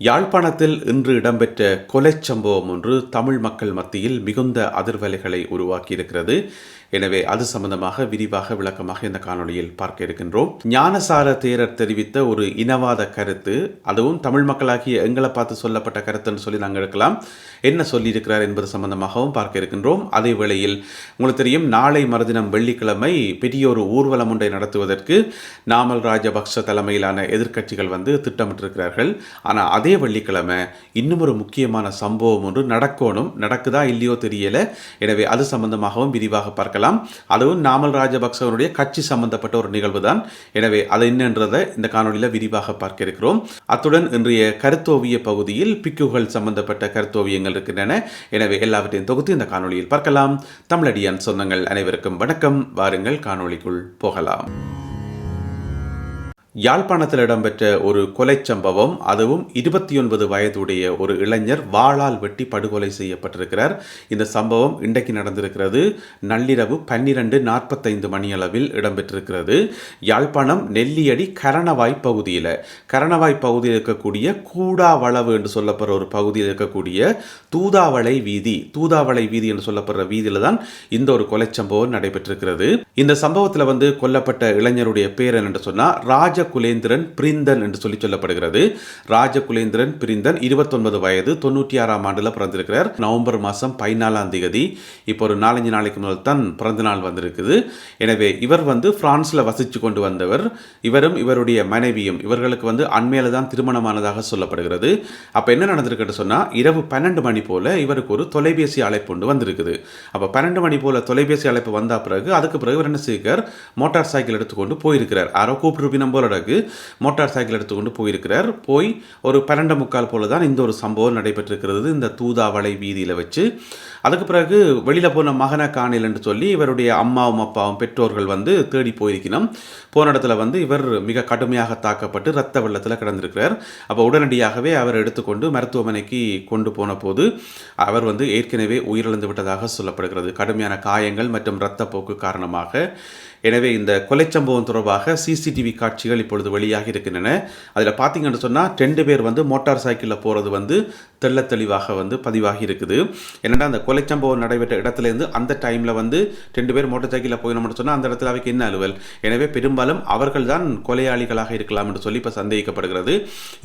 யாழ்ப்பாணத்தில் இன்று இடம்பெற்ற கொலைச் சம்பவம் ஒன்று தமிழ் மக்கள் மத்தியில் மிகுந்த அதிர்வலைகளை உருவாக்கியிருக்கிறது. எனவே அது சம்பந்தமாக விரிவாக விளக்கமாக இந்த காணொலியில் பார்க்க இருக்கின்றோம். ஞானசார தேரர் தெரிவித்த ஒரு இனவாத கருத்து அதுவும் தமிழ் மக்களாகிய எங்களை பார்த்து சொல்லப்பட்ட கருத்துன்னு சொல்லி நாங்கள் இருக்கலாம் என்ன சொல்லியிருக்கிறார் என்பது சம்பந்தமாகவும் பார்க்க இருக்கின்றோம். அதே வேளையில் உங்களுக்கு தெரியும் நாளை மறுதினம் வெள்ளிக்கிழமை பெரிய ஒரு ஊர்வலம் ஒன்றை நடத்துவதற்கு நாமல் ராஜபக்ஷ தலைமையிலான எதிர்க்கட்சிகள் வந்து திட்டமிட்டிருக்கிறார்கள். ஆனால் அதே வெள்ளிக்கிழமை இன்னும் ஒரு முக்கியமான சம்பவம் ஒன்று நடக்கணும். நடக்குதா இல்லையோ தெரியல. எனவே அது சம்பந்தமாகவும் விரிவாக பார்க்கலாம். அதுவும் நாமல் ராஜபக்சவனுடைய கட்சி சம்பந்தப்பட்ட ஒரு நிகழ்வு தான் எனவே அது என்னன்றதை இந்த காணொலியில் விரிவாக பார்க்க இருக்கிறோம் அத்துடன் இன்றைய கருத்தோவிய பகுதியில் பிக்குகள் சம்பந்தப்பட்ட கருத்தோவியங்கள் இருக்கின்றன. எனவே எல்லாவற்றையும் தொகுத்து இந்த காணொலியில் பார்க்கலாம். தமிழடியான் சொந்தங்கள் அனைவருக்கும் வணக்கம். வாருங்கள் காணொளிக்குள் போகலாம். யாழ்ப்பாணத்தில் இடம்பெற்ற ஒரு கொலை சம்பவம் அதுவும் இருபத்தி ஒன்பது வயதுடைய ஒரு இளைஞர் வாளால் வெட்டி படுகொலை செய்யப்பட்டிருக்கிறார். இந்த சம்பவம் இன்றைக்கு நடந்திருக்கிறது. நள்ளிரவு பன்னிரண்டு நாற்பத்தைந்து மணியளவில் இடம்பெற்றிருக்கிறது. யாழ்ப்பாணம் நெல்லியடி கரணவாய் பகுதியில் கரணவாய் பகுதியில் இருக்கக்கூடிய கூடாவளவு என்று சொல்லப்படுற ஒரு பகுதியில் இருக்கக்கூடிய தூதாவளை வீதி தூதாவளை வீதி என்று சொல்லப்படுற வீதியில் தான் இந்த ஒரு கொலை சம்பவம் நடைபெற்றிருக்கிறது. இந்த சம்பவத்தில் வந்து கொல்லப்பட்ட இளைஞருடைய பேர் என்னென்று சொன்னால் ராஜ ராஜகுலேந்திரன் பிரிந்தன் என்று சொல்லி சொல்லப்படுகிறது. ராஜகுலேந்திரன் பிரிந்தன் இருபத்தொன்பது வயது தொண்ணூற்றி ஆறாம் ஆண்டில் பிறந்திருக்கிறார். நவம்பர் மாதம் பதினாலாம் தேதி இப்போ ஒரு நாலஞ்சு நாளைக்கு முதல் தான் பிறந்த நாள் வந்திருக்குது. எனவே இவர் வந்து பிரான்ஸில் வசித்து கொண்டு வந்தவர். இவரும் இவருடைய மனைவியும் இவர்களுக்கு வந்து அண்மையில் தான் திருமணமானதாக சொல்லப்படுகிறது. அப்போ என்ன நடந்திருக்குன்னு சொன்னால் இரவு பன்னெண்டு மணி போல் இவருக்கு ஒரு தொலைபேசி அழைப்பு ஒன்று வந்திருக்குது. அப்போ பன்னெண்டு மணி போல் தொலைபேசி அழைப்பு வந்த பிறகு அதுக்கு பிறகு இவர் என்ன செய்கிறார்? மோட்டார் சைக்கிள் எடுத்துக்கொண்டு போயிருக்கிறார். யாரோ கூப்பிட்டு போல பிறகு மோட்டார் சைக்கிள் எடுத்துக்கொண்டு போயிருக்கிறார். போய் ஒரு பன்னெண்டு முக்கால் போல தான் இந்த ஒரு சம்பவம் நடைபெற்றிருக்கிறது. இந்த தூதாவளை வீதியில் வச்சு. அதுக்கு பிறகு வெளியில் போன மகனை காணில் என்று சொல்லி இவருடைய அம்மாவும் அப்பாவும் பெற்றோர்கள் வந்து தேடி போயிருக்கணும் போன இடத்துல வந்து இவர் மிக கடுமையாக தாக்கப்பட்டு ரத்த வெள்ளத்தில் கிடந்திருக்கிறார். அப்போ உடனடியாகவே அவர் எடுத்துக்கொண்டு மருத்துவமனைக்கு கொண்டு போன போது அவர் வந்து ஏற்கனவே உயிரிழந்து விட்டதாக சொல்லப்படுகிறது. கடுமையான காயங்கள் மற்றும் இரத்தப்போக்கு காரணமாக எனவே இந்த கொலை சம்பவம் தொடர்பாக சிசிடிவி காட்சிகள் இப்பொழுது வெளியாகி இருக்கின்றன. அதில் பார்த்தீங்கன்னு சொன்னால் ரெண்டு பேர் வந்து மோட்டார் சைக்கிளில் போகிறது வந்து தெள்ள தெளிவாக வந்து பதிவாகி இருக்குது. என்னென்னா அந்த கொலை சம்பவம் நடைபெற்ற இடத்துலேருந்து அந்த டைமில் வந்து ரெண்டு பேர் மோட்டார் சைக்கிளில் போயினோம்னு சொன்னால் அந்த இடத்துல அவைக்கு என்ன அலுவல்? எனவே பெரும்பாலும் அவர்கள் தான் கொலையாளிகளாக இருக்கலாம் என்று சொல்லி இப்போ சந்தேகிக்கப்படுகிறது.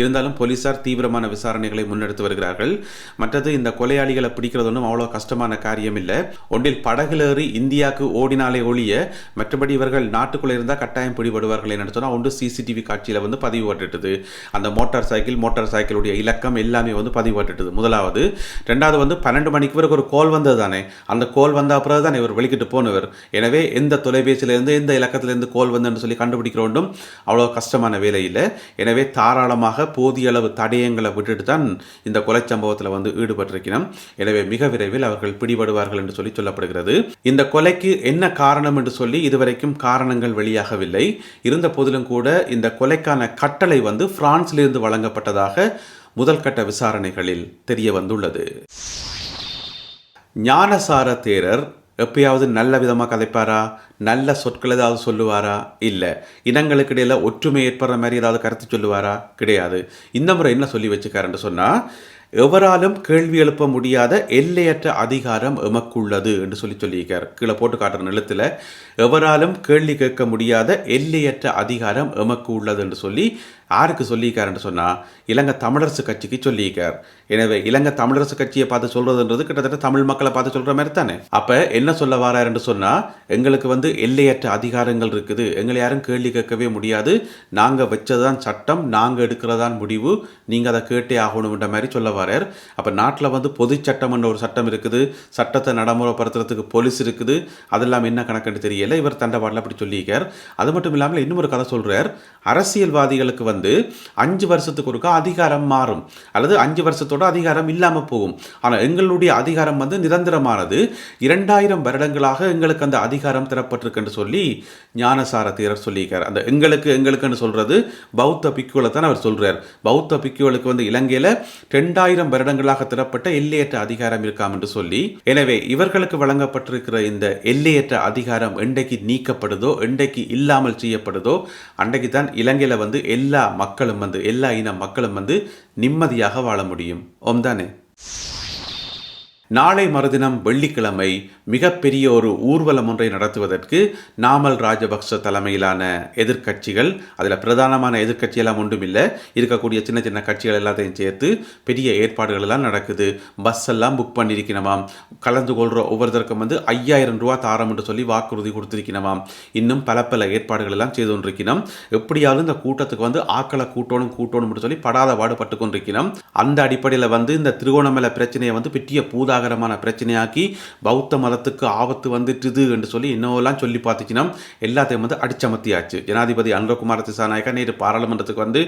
இருந்தாலும் போலீசார் தீவிரமான விசாரணைகளை முன்னெடுத்து வருகிறார்கள். மற்றது இந்த கொலையாளிகளை பிடிக்கிறது ஒன்றும் அவ்வளோ கஷ்டமான காரியம் இல்லை. ஒன்றில் படகுலேறி இந்தியாவுக்கு ஓடினாலே ஒழிய மற்றபடி மற்றபடி இவர்கள் நாட்டுக்குள்ளே இருந்தால் கட்டாயம் பிடிபடுவார்கள் என்னென்னு சொன்னால் ஒன்று சிசிடிவி காட்சியில் வந்து பதிவு பட்டுட்டது அந்த மோட்டார் சைக்கிள் மோட்டார் சைக்கிளுடைய இலக்கம் எல்லாமே வந்து பதிவு முதலாவது. ரெண்டாவது வந்து பன்னெண்டு மணிக்கு பிறகு ஒரு கோல் வந்தது தானே அந்த கோல் வந்த அப்புறம் தான் இவர் வெளிக்கிட்டு போனவர். எனவே எந்த தொலைபேசியிலேருந்து எந்த இலக்கத்திலேருந்து கோல் வந்ததுன்னு சொல்லி கண்டுபிடிக்கிற ஒன்றும் அவ்வளோ கஷ்டமான வேலை இல்லை. எனவே தாராளமாக போதிய அளவு தடயங்களை விட்டுட்டு தான் இந்த கொலை சம்பவத்தில் வந்து ஈடுபட்டிருக்கிறோம் எனவே மிக விரைவில் அவர்கள் பிடிபடுவார்கள் என்று சொல்லி சொல்லப்படுகிறது. இந்த கொலைக்கு என்ன காரணம் என்று சொல்லி இதுவரை வரைக்கும் காரணங்கள் வெளியாகவில்லை. இருந்த போதிலும் கூட இந்த கொலைக்கான கட்டளை வந்து பிரான்சிலிருந்து வழங்கப்பட்டதாக முதல் கட்ட விசாரணைகளில் தெரிய வந்துள்ளது. ஞானசார தேரர் எப்பயாவது நல்ல விதமாக கதைப்பாரா? நல்ல சொற்கள் ஏதாவது சொல்லுவாரா? இல்லை. இனங்களுக்கு இடையில் ஒற்றுமை ஏற்படுற மாதிரி ஏதாவது கருத்து சொல்லுவாரா? கிடையாது. இந்த முறை என்ன சொல்லி வச்சுக்காருன்னு சொன்னால் எவராலும் கேள்வி எழுப்ப முடியாத எல்லையற்ற அதிகாரம் எமக்குள்ளது என்று சொல்லி சொல்லியிருக்கார். கீழே போட்டு காட்டுற நிலத்தில் எவராலும் கேள்வி கேட்க முடியாத எல்லையற்ற அதிகாரம் எமக்கு உள்ளது என்று சொல்லி யாருக்கு சொல்லியிருக்காருன்னு சொன்னால் இலங்கை தமிழரசு கட்சிக்கு சொல்லியிருக்கார். எனவே இலங்கை தமிழரசு கட்சியை பார்த்து சொல்கிறதுன்றது கிட்டத்தட்ட தமிழ் மக்களை பார்த்து சொல்கிற மாதிரி தானே? அப்போ என்ன சொல்ல வராருன்னு சொன்னால் எங்களுக்கு வந்து எல்லையற்ற அதிகாரங்கள் இருக்குது. எங்களை யாரும் கேள்வி கேட்கவே முடியாது. நாங்கள் வச்சதுதான் சட்டம் நாங்கள் எடுக்கிறதான் முடிவு. நீங்கள் அதை கேட்டே ஆகணுன்ற மாதிரி சொல்ல வரார் அப்போ நாட்டில் வந்து பொது சட்டம்ன்ற ஒரு சட்டம் இருக்குது. சட்டத்தை நடைமுறைப்படுத்துறதுக்கு போலீஸ் இருக்குது. அதெல்லாம் என்ன கணக்குன்னு தெரியல. இவர் தண்டவாடில் அப்படி சொல்லியிருக்கார். அது மட்டும் இல்லாமல் இன்னும் ஒரு கதை சொல்கிறார் அரசியல்வாதிகளுக்கு வந்து அஞ்சு வருஷத்துக்கு ஒருக்கா அதிகாரம் மாறும். அல்லது அஞ்சு வருஷத்தோட அதிகாரம் இல்லாமல் போகும். ஆனால் எங்களுடைய அதிகாரம் வந்து நிரந்தரமானது. இரண்டாயிரம் வருடங்களாக எங்களுக்கு அந்த அதிகாரம் தரப்பட்டிருக்குன்னு சொல்லி ஞானசார தீரர் சொல்லியிருக்கார். அந்த எங்களுக்கு எங்களுக்குன்னு சொல்றது பௌத்த பிக்குகளை தான் அவர் சொல்றார். பௌத்த பிக்குவலுக்கு வந்து இலங்கையில் ரெண்டாயிரம் வருடங்களாக திறப்பட்ட எல்லையற்ற அதிகாரம் இருக்காம் என்று சொல்லி எனவே இவர்களுக்கு வழங்கப்பட்டிருக்கிற இந்த எல்லையற்ற அதிகாரம் என்றைக்கு நீக்கப்படுதோ என்றைக்கு இல்லாமல் செய்யப்படுதோ அன்றைக்கு தான் இலங்கையில வந்து எல்லா மக்களும் வந்து எல்லா இன மக்களும் வந்து நிம்மதியாக வாழ முடியும். ஓம் தானே? நாளை மறுதினம் வெள்ளிக்கிழமை மிகப்பெரிய ஒரு ஊர்வலம் ஒன்றை நடத்துவதற்கு நாமல் ராஜபக்ச தலைமையிலான எதிர்க்கட்சிகள் அதில் பிரதானமான எதிர்க்கட்சியெல்லாம் ஒன்றும் இல்லை இருக்கக்கூடிய சின்ன சின்ன கட்சிகள் எல்லாத்தையும் சேர்த்து பெரிய ஏற்பாடுகள் எல்லாம் நடக்குது. பஸ் எல்லாம் புக் பண்ணியிருக்கணுமாம் கலந்து கொள்கிற ஒவ்வொருத்தருக்கும் வந்து ஐயாயிரம் ரூபா தாரம் என்று சொல்லி வாக்குறுதி கொடுத்துருக்கணுமாம் இன்னும் பல பல ஏற்பாடுகள் எல்லாம் செய்து கொண்டிருக்கணும் எப்படியாவது இந்த கூட்டத்துக்கு வந்து ஆக்களை கூட்டணும் கூட்டணும் சொல்லி படாத பாடுபட்டு கொண்டிருக்கணும் அந்த அடிப்படையில் வந்து இந்த திருகோணமலை பிரச்சனையை வந்து பெரிய பூதாகரமான பிரச்சனையாக்கி பௌத்த மதத்துக்கு ஆபத்து வந்துட்டுது என்று சொல்லி இன்னோலாம் சொல்லி பார்த்துச்சுன்னா எல்லாத்தையும் வந்து அடிச்சமர்த்தியாச்சு. ஜனாதிபதி அனுரகுமார திசாநாயக்கா நேற்று பாராளுமன்றத்துக்கு வந்து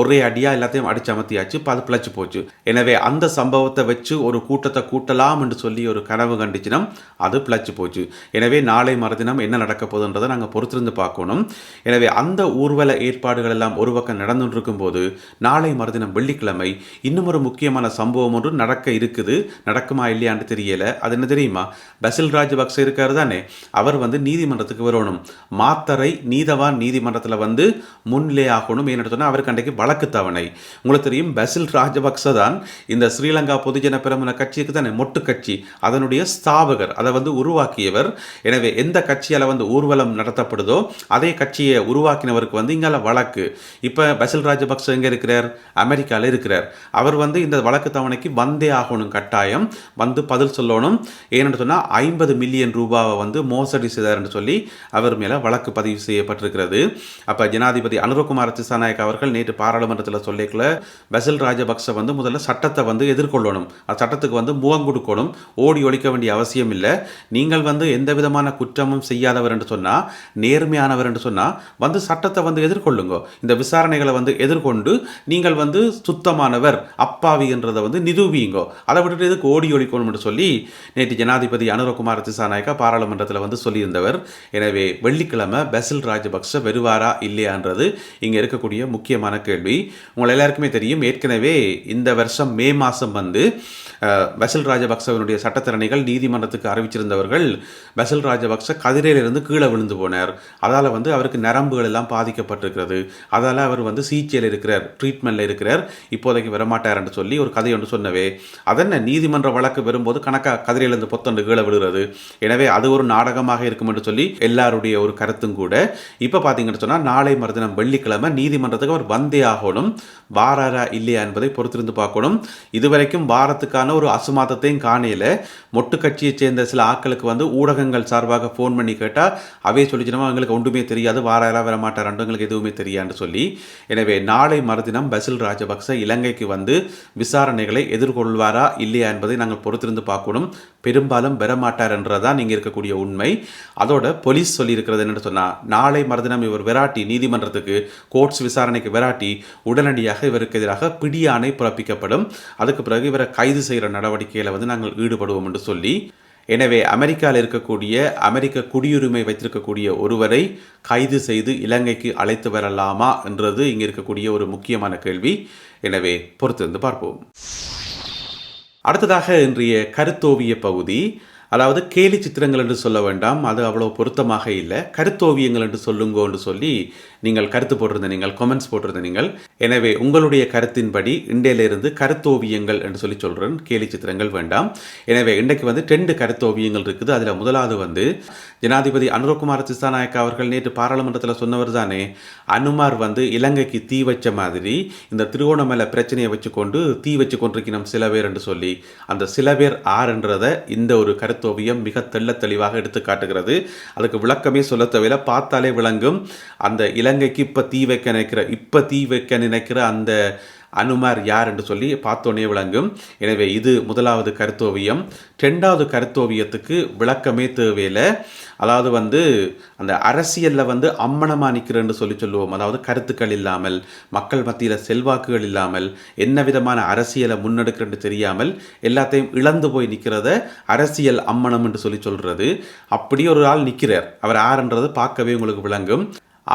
ஒரே அடியாக எல்லாத்தையும் அடிச்சமர்த்தியாச்சு இப்போ அது பிழைச்சு போச்சு. எனவே அந்த சம்பவத்தை வச்சு ஒரு கூட்டத்தை கூட்டலாம் என்று சொல்லி ஒரு கனவு கண்டுச்சுன்னா அது பிழைச்சி போச்சு. எனவே நாளை மறுதினம் என்ன நடக்க போகுதுன்றதை நாங்கள் பொறுத்திருந்து பார்க்கணும். எனவே அந்த ஊர்வல ஏற்பாடுகள் எல்லாம் ஒரு பக்கம் நடந்துட்டு இருக்கும்போது நாளை மறுதினம் வெள்ளிக்கிழமை இன்னும் ஒரு முக்கியமான சம்பவம் ஒன்று நடக்க இருக்குது. நடக்குமா இல்லையான்னு தெரியல. அது என்ன தெரியுமா? பசில் ராஜபக்ச இருக்காரு தானே? அவர் வந்து நீதிமன்றத்துக்கு வரணும். மாத்தரை நீதவான் நீதிமன்றத்தில் வந்து முன்னிலை ஆகணும் ஏன்னு சொன்னால் அவருக்கு அன்றைக்கு வழக்கு தவணை. உங்களுக்கு தெரியும் பசில் ராஜபக்ச தான் இந்த ஸ்ரீலங்கா பொதுஜன பெரமுன கட்சிக்கு தானே மொட்டு கட்சி. அதனுடைய ஸ்தாபகர் அதை வந்து உருவாக்கியவர். எனவே எந்த கட்சியால் வந்து ஊர்வலம் நடத்தப்படுதோ அதே கட்சியை உருவாக்கினவருக்கு வந்து இங்கால வழக்கு. இப்போ பசில் ராஜபக்ச எங்கே இருக்கிறார்? அமெரிக்காவில் இருக்கிறார். அவர் வந்து இந்த வழக்கு தவணைக்கு வந்தே ஆகணும் கட்டாயம். வந்து பதில் சொல்லணும். ஏன்னு சொன்னால் ஐம்பது மில்லியன் ரூபாவை வந்து மோசடி செய்தார்னு சொல்லி அவர் மேலே வழக்கு பதிவு செய்யப்பட்டிருக்கிறது. அப்போ ஜனாதிபதி அனுரகுமார் திசாநாயக் அவர்கள் நேற்று பாராளுமன்றத்தில் சொல்லிக்கல பசில் ராஜபக்ச வந்து முதல்ல சட்டத்தை வந்து எதிர்கொள்ளணும். அந்த சட்டத்துக்கு வந்து முகம் கொடுக்கணும். ஓடி ஒழிக்க வேண்டிய அவசியம் இல்லை. நீங்கள் வந்து எந்த விதமான குற்றமும் செய்யாதவர் என்று சொன்னால் நேர்மையானவர் என்று சொன்னால் வந்து சட்டத்தை வந்து எதிர்கொள்ளுங்க. இந்த விசாரணைகளை வந்து எதிர்கொண்டு நீங்கள் வந்து சுத்தமானவர் அப்பாவி என்றதை வந்து நிரூபியுங்கோ. அதை விட்டுட்டு எதுக்கு ஓடி தெரிவிக்கணும் என்று சொல்லி நேற்று ஜனாதிபதி அனுரகுமார் திசாநாயக்கா பாராளுமன்றத்தில் வந்து சொல்லியிருந்தவர். எனவே வெள்ளிக்கிழமை பெசில் ராஜபக்ச வருவாரா இல்லையான்றது இங்கே இருக்கக்கூடிய முக்கியமான கேள்வி. உங்களை எல்லாருக்குமே தெரியும். ஏற்கனவே இந்த வருஷம் மே மாதம் வந்து பசில் ராஜபக்சவனுடைய சட்டத்திறனைகள் நீதிமன்றத்துக்கு அறிவிச்சிருந்தவர்கள் பசில் ராஜபக்ச கதிரையிலிருந்து கீழே விழுந்து போனார். அதால் வந்து அவருக்கு நரம்புகள் எல்லாம் பாதிக்கப்பட்டிருக்கிறது. அதால் அவர் வந்து சிகிச்சையில் இருக்கிறார் ட்ரீட்மெண்ட்டில் இருக்கிறார். இப்போதைக்கு வரமாட்டார் என்று சொல்லி ஒரு கதை ஒன்று சொன்னவே. அதென்ன? நீதிமன்ற வழக்கு வரும்போது கணக்காக கதிரையிலிருந்து பொத்தண்டு கீழே விழுகிறது. எனவே அது ஒரு நாடகமாக இருக்கும் என்று சொல்லி எல்லாருடைய ஒரு கருத்தும் கூட. இப்போ பார்த்தீங்கன்னு சொன்னால் நாளை மறுதினம் வெள்ளிக்கிழமை நீதிமன்றத்துக்கு அவர் வந்தே ஆகணும். வாராரா இல்லையா என்பதை பொறுத்திருந்து பார்க்கணும். இதுவரைக்கும் வாரத்துக்கான ஒரு அசுமாதத்தையும் காணையில் மொட்டு கட்சியைச் சேர்ந்த சில ஆட்களுக்கு வந்து ஊடகங்கள் சார்பாக ஃபோன் பண்ணி கேட்டால் அவே சொல்லிச்சினமா எங்களுக்கு ஒன்றுமே தெரியாது வாராரா வர மாட்டார் எங்களுக்கு எதுவுமே தெரியான்னு சொல்லி. எனவே நாளை மறுதினம் பசில் ராஜபக்ச இலங்கைக்கு வந்து விசாரணைகளை எதிர்கொள்வாரா இல்லையா என்பதை நாங்கள் பொறுத்திருந்து பார்க்கணும். பெரும்பாலும் பெறமாட்டார் என்றதான் இங்கே இருக்கக்கூடிய உண்மை. அதோட போலீஸ் சொல்லியிருக்கிறது என்னென்னு சொன்னால் நாளை மறுதினம் இவர் விராட்டி நீதிமன்றத்துக்கு கோர்ட்ஸ் விசாரணைக்கு விராட்டி உடனடியாக இவருக்கு எதிராக பிடியாணை பிறப்பிக்கப்படும். அதுக்கு பிறகு இவரை கைது செய்கிற நடவடிக்கையில் வந்து நாங்கள் ஈடுபடுவோம் என்று சொல்லி எனவே அமெரிக்காவில் இருக்கக்கூடிய அமெரிக்க குடியுரிமை வைத்திருக்கக்கூடிய ஒருவரை கைது செய்து இலங்கைக்கு அழைத்து வரலாமா என்றது இங்கே இருக்கக்கூடிய ஒரு முக்கியமான கேள்வி. எனவே பொறுத்திருந்து பார்ப்போம். அடுத்ததாக இன்றைய கருத்தோவிய பகுதி அதாவது கேலி சித்திரங்கள் என்று சொல்ல வேண்டாம் அது அவ்வளோ பொருத்தமாக இல்லை. கருத்தோவியங்கள் என்று சொல்லுங்கோ என்று சொல்லி நீங்கள் கருத்து போட்டிருந்த நீங்கள் கமெண்ட்ஸ் போட்டிருந்த நீங்கள். எனவே உங்களுடைய கருத்தின்படி இண்டியிலிருந்து கருத்தோவியங்கள் என்று சொல்லி சொல்கிறேன் கேலி சித்திரங்கள் வேண்டாம். எனவே இன்றைக்கு வந்து ரெண்டு கருத்தோவியங்கள் இருக்குது. அதில் முதலாவது வந்து ஜனாதிபதி அனுரகுமார் திசாநாயக்கா அவர்கள் நேற்று பாராளுமன்றத்தில் சொன்னவர் தானே அனுமார் வந்து இலங்கைக்கு தீ வச்ச மாதிரி இந்த திருவோணமலை பிரச்சனையை வச்சுக்கொண்டு தீ வச்சு கொண்டிருக்கணும் சில பேர் என்று சொல்லி. அந்த சில பேர் ஆறுன்றதை இந்த ஒரு கருத்து ஓவியம் மிக தெள்ள தெளிவாக எடுத்து காட்டுகிறது. அதுக்கு விளக்கமே சொல்ல தேவையில்ல. பார்த்தாலே விளங்கும். அந்த இலங்கைக்கு இப்போ தீ வைக்க நினைக்கிற இப்போ தீ வைக்க நினைக்கிற அந்த அனுமார் யார் என்று சொல்லி பார்த்தோன்னே விளங்கும். எனவே இது முதலாவது கருத்தோவியம். ரெண்டாவது கருத்தோவியத்துக்கு விளக்கமே தேவையில்லை. அதாவது வந்து அந்த அரசியலில் வந்து அம்மனமாக நிற்கிறேன்னு சொல்லி சொல்லுவோம். அதாவது கருத்துக்கள் இல்லாமல் மக்கள் மத்தியில் செல்வாக்குகள் இல்லாமல் என்ன விதமான அரசியலை முன்னெடுக்கிறேன்னு தெரியாமல் எல்லாத்தையும் இழந்து போய் நிற்கிறத அரசியல் அம்மனம் என்று சொல்லி சொல்கிறது அப்படி ஒரு ஆள் நிற்கிறார் அவர் ஆறுன்றது பார்க்கவே உங்களுக்கு விளங்கும்.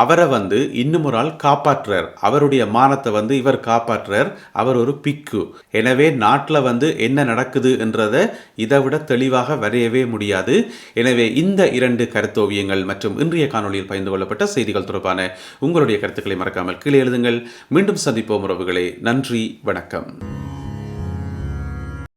அவரை வந்து இன்னும் ஒரு ஆள் காப்பாற்றுறார். அவருடைய மானத்தை வந்து இவர் காப்பாற்றுறார். அவர் ஒரு பிக்கு. எனவே நாட்டில் வந்து என்ன நடக்குது என்றதை இதை விட தெளிவாக வரையவே முடியாது. எனவே இந்த இரண்டு கருத்தோவியங்கள் மற்றும் இன்றைய காணொளியில் பகிர்ந்து கொள்ளப்பட்ட செய்திகள் தொடர்பான உங்களுடைய கருத்துக்களை மறக்காமல் கீழே எழுதுங்கள். மீண்டும் சந்திப்போம் உறவுகளே. நன்றி. வணக்கம்.